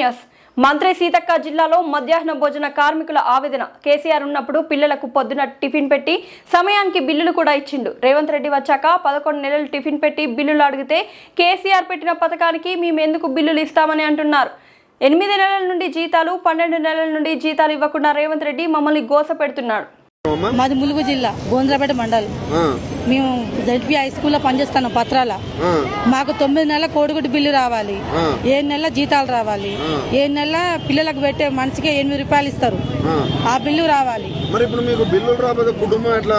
News. మంత్రి సీతక్క జిల్లాలో మధ్యాహ్న భోజన కార్మికుల ఆవేదన. కేసీఆర్ ఉన్నప్పుడు పిల్లలకు పొద్దున టిఫిన్ పెట్టి సమయానికి బిల్లులు కూడా ఇచ్చిండు. రేవంత్ రెడ్డి వచ్చాక పదకొండు నెలలు టిఫిన్ పెట్టి బిల్లులు అడిగితే కేసీఆర్ పెట్టిన పథకానికి మేము ఎందుకు బిల్లులు ఇస్తామని అంటున్నారు. ఎనిమిది నెలల నుండి జీతాలు పన్నెండు నెలల నుండి జీతాలు ఇవ్వకుండా రేవంత్ రెడ్డి మమ్మల్ని గోస పెడుతున్నాడు. మాది ములుగు జిల్లా గోంద్రపేట మండలం. మేము జడ్పీ హై స్కూల్లో పనిచేస్తాను పత్రాల. మాకు తొమ్మిది నెలల కోడిగుడ్డు బిల్లు రావాలి. ఏడు నెలల జీతాలు రావాలి. ఏడు నెలల పిల్లలకు పెట్టే మనిషికి ఎనిమిది రూపాయలు ఇస్తారు. ఆ. బిల్లు రావాలి. మరి ఇప్పుడు మీకు బిల్లులు కుటుంబం ఎట్లా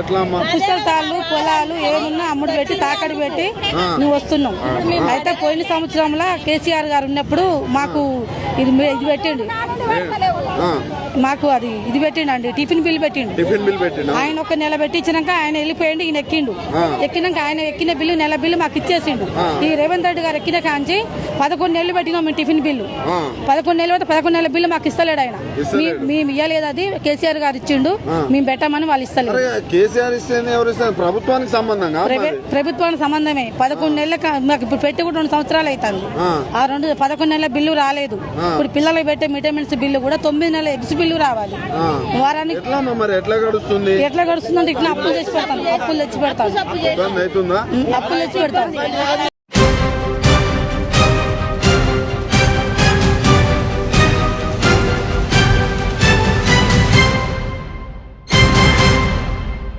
ఎట్లా పుస్తకాలు పొలాలు ఏమున్నా అమ్ముడు పెట్టి తాకడి పెట్టి నువ్వు వస్తున్నాం అయితే పోయిన సంవత్సరంలో కేసీఆర్ గారు ఉన్నప్పుడు మాకు ఇది ఇది పెట్టిండు. మాకు అది ఇది పెట్టిండు టిఫిన్ బిల్ పెట్టిండు. టిఫిన్ బిల్ పెట్టినా ఆయన ఒక నెల పెట్టించినాక ఆయన వెళ్ళిపోయిండు ఈయన ఎక్కిండు. ఎక్కినాక ఆయన ఎక్కిన బిల్లు నెల బిల్లు మాకు ఇచ్చేసిండు. ఈ రేవంత్ రెడ్డి గారు ఎక్కిన కాంచి పదకొండు నెలలు పెట్టినాం మేము టిఫిన్ బిల్లు. పదకొండు నెలలు పెడితే పదకొండు నెలల బిల్లు మాకు ఇస్తలేడు ఆయన. మీ- మేము ఇవ్వలేదు అది కేసీఆర్ గారు ఇచ్చిండు మేము పెట్టామని వాళ్ళు ఇస్తలేదు కేసీఆర్ ప్రభుత్వానికి ప్రభుత్వానికి సంబంధమే. పదకొండు నెలల మాకు ఇప్పుడు పెట్టి కూడా రెండు సంవత్సరాలు అవుతుంది. ఆ. రెండు పదకొండు నెలల బిల్లు రాలేదు. ఇప్పుడు పిల్లలకు పెట్టే విటమిన్స్ బిల్లు కూడా తొమ్మిది నెలల ఎగ్స్ బిల్లు రావాలి. వారానికి మరి? ఎట్లా గడుస్తుంది? ఎట్లా గడుస్తుందంటే ఇట్లా అప్పులు తెచ్చి పెడతాను. అప్పులు తెచ్చి పెడతాను. అప్పులు తెచ్చి పెడతాను.